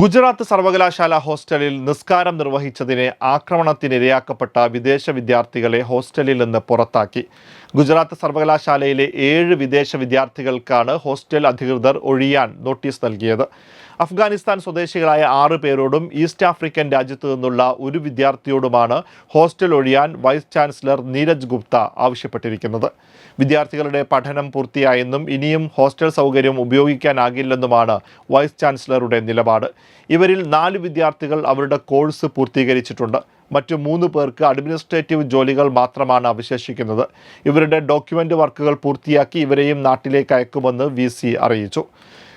ഗുജറാത്ത് സർവകലാശാല ഹോസ്റ്റലിൽ നിസ്കാരം നിർവഹിച്ചതിനെ ആക്രമണത്തിനിരയാക്കപ്പെട്ട വിദേശ വിദ്യാർത്ഥികളെ ഹോസ്റ്റലിൽ നിന്ന് പുറത്താക്കി. ഗുജറാത്ത് സർവകലാശാലയിലെ ഏഴ് വിദേശ വിദ്യാർത്ഥികൾക്കാണ് ഹോസ്റ്റൽ അധികൃതർ ഒഴിയാൻ നോട്ടീസ് നൽകിയത്. അഫ്ഗാനിസ്ഥാൻ സ്വദേശികളായ ആറ് പേരോടും ഈസ്റ്റ് ആഫ്രിക്കൻ രാജ്യത്തു നിന്നുള്ള ഒരു വിദ്യാർത്ഥിയോടുമാണ് ഹോസ്റ്റൽ ഒഴിയാൻ വൈസ് ചാൻസലർ നീരജ് ഗുപ്ത ആവശ്യപ്പെട്ടിരിക്കുന്നത്. വിദ്യാർത്ഥികളുടെ പഠനം പൂർത്തിയായെന്നും ഇനിയും ഹോസ്റ്റൽ സൗകര്യം ഉപയോഗിക്കാനാകില്ലെന്നുമാണ് വൈസ് ചാൻസലറുടെ നിലപാട്. ഇവരിൽ നാല് വിദ്യാർത്ഥികൾ അവരുടെ കോഴ്സ് പൂർത്തീകരിച്ചിട്ടുണ്ട്. മറ്റു മൂന്ന് പേർക്ക് അഡ്മിനിസ്ട്രേറ്റീവ് ജോലികൾ മാത്രമാണ് അവശേഷിക്കുന്നത്. ഇവരുടെ ഡോക്യുമെന്റ് വർക്കുകൾ പൂർത്തിയാക്കി ഇവരെയും നാട്ടിലേക്ക് അയക്കുമെന്ന് വി അറിയിച്ചു.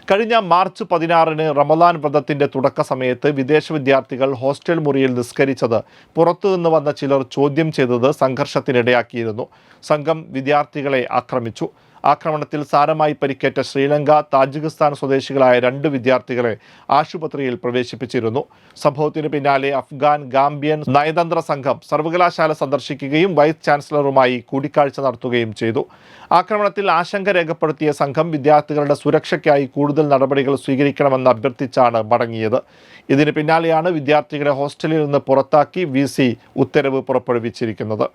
കഴിഞ്ഞ മാർച്ച് പതിനാറിന് റമദാൻ വ്രതത്തിന്റെ തുടക്ക സമയത്ത് വിദേശ വിദ്യാർത്ഥികൾ ഹോസ്റ്റൽ മുറിയിൽ നിസ്കരിച്ചത് പുറത്തുനിന്ന് വന്ന ചിലർ ചോദ്യം ചെയ്തത് സംഘർഷത്തിനിടയാക്കിയിരുന്നു. സംഘം വിദ്യാർത്ഥികളെ ആക്രമിച്ചു. ആക്രമണത്തിൽ സാരമായി പരിക്കേറ്റ ശ്രീലങ്ക താജിക്കിസ്ഥാൻ സ്വദേശികളായ രണ്ട് വിദ്യാർത്ഥികളെ ആശുപത്രിയിൽ പ്രവേശിപ്പിച്ചിരുന്നു. സംഭവത്തിന് പിന്നാലെ അഫ്ഗാൻ ഗാംബിയൻ നയതന്ത്ര സംഘം സർവകലാശാല സന്ദർശിക്കുകയും വൈസ് ചാൻസലറുമായി കൂടിക്കാഴ്ച നടത്തുകയും ചെയ്തു. ആക്രമണത്തിൽ ആശങ്ക രേഖപ്പെടുത്തിയ സംഘം വിദ്യാർത്ഥികളുടെ സുരക്ഷയ്ക്കായി കൂടുതൽ നടപടികൾ സ്വീകരിക്കണമെന്ന് അഭ്യർത്ഥിച്ചാണ് മടങ്ങിയത്. ഇതിന് പിന്നാലെയാണ് വിദ്യാർത്ഥികളെ ഹോസ്റ്റലിൽ നിന്ന് പുറത്താക്കി വി ഉത്തരവ് പുറപ്പെടുവിച്ചിരിക്കുന്നത്.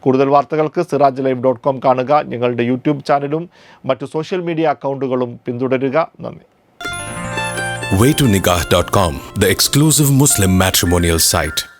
കൂടുതൽ വാർത്തകൾക്ക് സിറാജ് ലൈവ് ഡോട്ട് കോം കാണുക. ഞങ്ങളുടെ യൂട്യൂബ് ചാനലും മറ്റു സോഷ്യൽ മീഡിയ അക്കൗണ്ടുകളും പിന്തുടരുക. നന്ദി. Waytonikah.com, the exclusive Muslim matrimonial site.